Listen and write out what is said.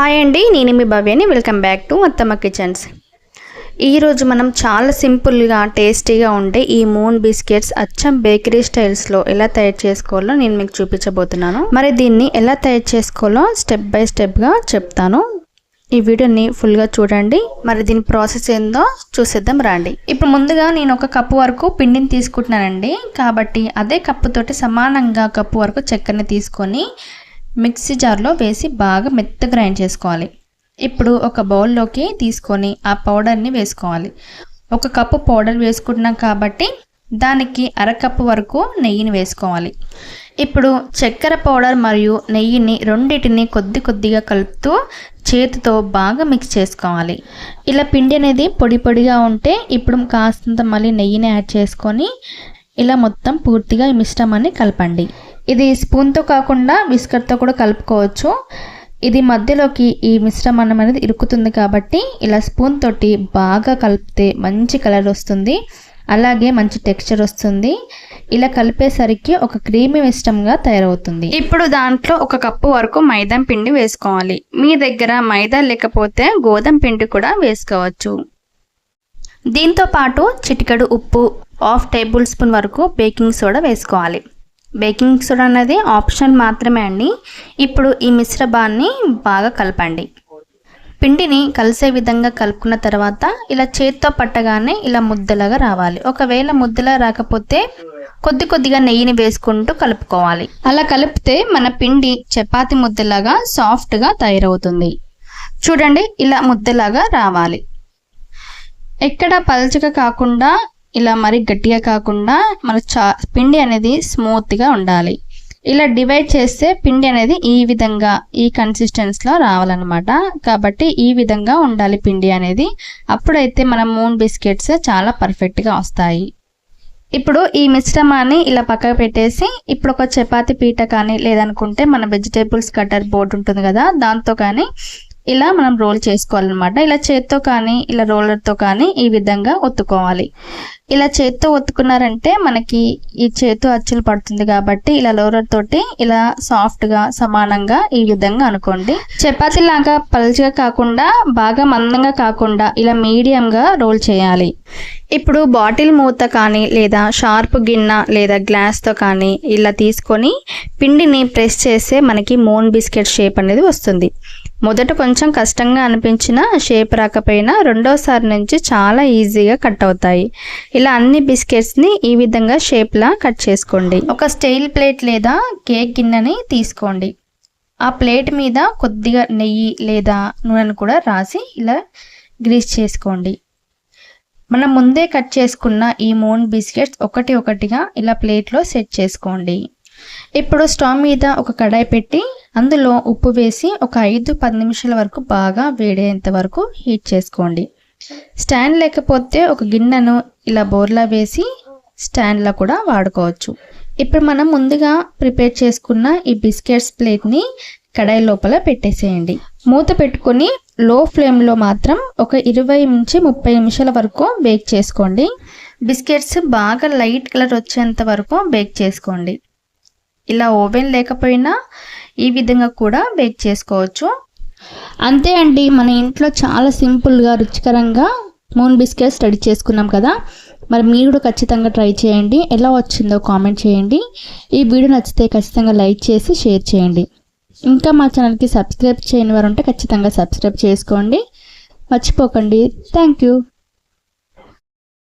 Hi అండి నేను మీ భవ్యని. Welcome back to Attamma kitchens ఈరోజు మనం చాలా సింపుల్గా టేస్టీగా ఉండే ఈ మూన్ బిస్కెట్స్ అచ్చం బేకరీ స్టైల్స్లో ఎలా తయారు చేసుకోవాలో నేను మీకు చూపించబోతున్నాను. మరి దీన్ని ఎలా తయారు చేసుకోవాలో స్టెప్ బై స్టెప్గా చెప్తాను. ఈ వీడియోని ఫుల్గా చూడండి. మరి దీని ప్రాసెస్ ఏందో చూసేద్దాం రండి. ఇప్పుడు ముందుగా నేను ఒక కప్పు వరకు పిండిని తీసుకుంటున్నానండి. కాబట్టి అదే కప్పుతోటి సమానంగా కప్పు వరకు చక్కెరని తీసుకొని మిక్సీ జార్లో వేసి బాగా మెత్త గ్రైండ్ చేసుకోవాలి. ఇప్పుడు ఒక బౌల్లోకి తీసుకొని ఆ పౌడర్ని వేసుకోవాలి. ఒక కప్పు పౌడర్ వేసుకుంటున్నాం కాబట్టి దానికి అరకప్పు వరకు నెయ్యిని వేసుకోవాలి. ఇప్పుడు చక్కెర పౌడర్ మరియు నెయ్యిని రెండింటిని కొద్ది కొద్దిగా కలుపుతూ చేతితో బాగా మిక్స్ చేసుకోవాలి. ఇలా పిండి అనేది పొడి పొడిగా ఉంటే ఇప్పుడు కాస్తంత మళ్ళీ నెయ్యిని యాడ్ చేసుకొని ఇలా మొత్తం పూర్తిగా ఈ మిశ్రమాన్ని కలపండి. ఇది స్పూన్తో కాకుండా బిస్కెట్తో కూడా కలుపుకోవచ్చు. ఇది మధ్యలోకి ఈ మిశ్రమం అనేది ఇరుకుతుంది కాబట్టి ఇలా స్పూన్ తోటి బాగా కలిపితే మంచి కలర్ వస్తుంది. అలాగే మంచి టెక్స్చర్ వస్తుంది. ఇలా కలిపేసరికి ఒక క్రీమీ మిశ్రమంగా తయారవుతుంది. ఇప్పుడు దాంట్లో ఒక కప్పు వరకు మైదా పిండి వేసుకోవాలి. మీ దగ్గర మైదా లేకపోతే గోధుమ పిండి కూడా వేసుకోవచ్చు. దీంతో పాటు చిటికెడు ఉప్పు హాఫ్ టేబుల్ స్పూన్ వరకు బేకింగ్ సోడా వేసుకోవాలి. బేకింగ్ సోడా అనేది ఆప్షన్ మాత్రమే అండి. ఇప్పుడు ఈ మిశ్రమాన్ని బాగా కలపండి. పిండిని కలిసే విధంగా కలుపుకున్న తర్వాత ఇలా చేత్తో పట్టగానే ఇలా ముద్దలాగా రావాలి. ఒకవేళ ముద్దలా రాకపోతే కొద్ది కొద్దిగా నెయ్యిని వేసుకుంటూ కలుపుకోవాలి. అలా కలిపితే మన పిండి చపాతి ముద్దలాగా సాఫ్ట్గా తయారవుతుంది. చూడండి ఇలా ముద్దలాగా రావాలి. ఎక్కడ పలచగా కాకుండా ఇలా మరి గట్టిగా కాకుండా మన చా పిండి అనేది స్మూత్గా ఉండాలి. ఇలా డివైడ్ చేస్తే పిండి అనేది ఈ విధంగా ఈ కన్సిస్టెన్స్లో రావాలన్నమాట. కాబట్టి ఈ విధంగా ఉండాలి పిండి అనేది. అప్పుడైతే మన మూన్ బిస్కెట్స్ చాలా పర్ఫెక్ట్గా వస్తాయి. ఇప్పుడు ఈ మిశ్రమాన్ని ఇలా పక్కకు పెట్టేసి ఇప్పుడు ఒక చపాతి పీట కానీ లేదనుకుంటే మన వెజిటేబుల్స్ కట్టర్ బోర్డు ఉంటుంది కదా దాంతో కానీ ఇలా మనం రోల్ చేసుకోవాలన్నమాట. ఇలా చేత్తో కానీ ఇలా రోలర్తో కానీ ఈ విధంగా ఒత్తుకోవాలి. ఇలా చేత్తో ఒత్తుకున్నారంటే మనకి ఈ చేతు అచ్చులు పడుతుంది కాబట్టి ఇలా రోలర్ తోటి ఇలా సాఫ్ట్గా సమానంగా ఈ విధంగా అనుకోండి. చపాతీ లాగా పలుచగా కాకుండా బాగా మందంగా కాకుండా ఇలా మీడియంగా రోల్ చేయాలి. ఇప్పుడు బాటిల్ మూత కానీ లేదా షార్ప్ గిన్నె లేదా గ్లాస్తో కానీ ఇలా తీసుకొని పిండిని ప్రెస్ చేస్తే మనకి మోన్ బిస్కెట్ షేప్ అనేది వస్తుంది. మొదట కొంచెం కష్టంగా అనిపించిన షేప్ రాకపోయినా రెండోసారి నుంచి చాలా ఈజీగా కట్ అవుతాయి. ఇలా అన్ని బిస్కెట్స్ని ఈ విధంగా షేప్లా కట్ చేసుకోండి. ఒక స్టైల్ ప్లేట్ లేదా కేక్ గిన్నెని తీసుకోండి. ఆ ప్లేట్ మీద కొద్దిగా నెయ్యి లేదా నూనెను కూడా రాసి ఇలా గ్రీస్ చేసుకోండి. మనం ముందే కట్ చేసుకున్న ఈ మూన్ బిస్కెట్స్ ఒకటి ఒకటిగా ఇలా ప్లేట్లో సెట్ చేసుకోండి. ఇప్పుడు స్టవ్ మీద ఒక కడాయి పెట్టి అందులో ఉప్పు వేసి ఒక ఐదు పది నిమిషాల వరకు బాగా వేడేంత వరకు హీట్ చేసుకోండి. స్టాండ్ లేకపోతే ఒక గిన్నెను ఇలా బోర్లా వేసి స్టాండ్లో కూడా వాడుకోవచ్చు. ఇప్పుడు మనం ముందుగా ప్రిపేర్ చేసుకున్న ఈ బిస్కెట్స్ ప్లేట్ని కడాయి లోపల పెట్టేసేయండి. మూత పెట్టుకొని లో ఫ్లేమ్లో మాత్రం ఒక ఇరవై నుంచి ముప్పై నిమిషాల వరకు బేక్ చేసుకోండి. బిస్కెట్స్ బాగా లైట్ కలర్ వచ్చేంత వరకు బేక్ చేసుకోండి. ఇలా ఓవెన్ లేకపోయినా ఈ విధంగా కూడా బేక్ చేసుకోవచ్చు. అంతే అండి మన ఇంట్లో చాలా సింపుల్గా రుచికరంగా మూన్ బిస్కెట్స్ రెడీ చేసుకున్నాం కదా. మరి మీరు కూడా ఖచ్చితంగా ట్రై చేయండి. ఎలా వచ్చిందో కామెంట్ చేయండి. ఈ వీడియో నచ్చితే ఖచ్చితంగా లైక్ చేసి షేర్ చేయండి. ఇంకా మా ఛానల్కి సబ్స్క్రైబ్ చేయని వారు ఉంటే ఖచ్చితంగా సబ్స్క్రైబ్ చేసుకోండి. మర్చిపోకండి. Thank you.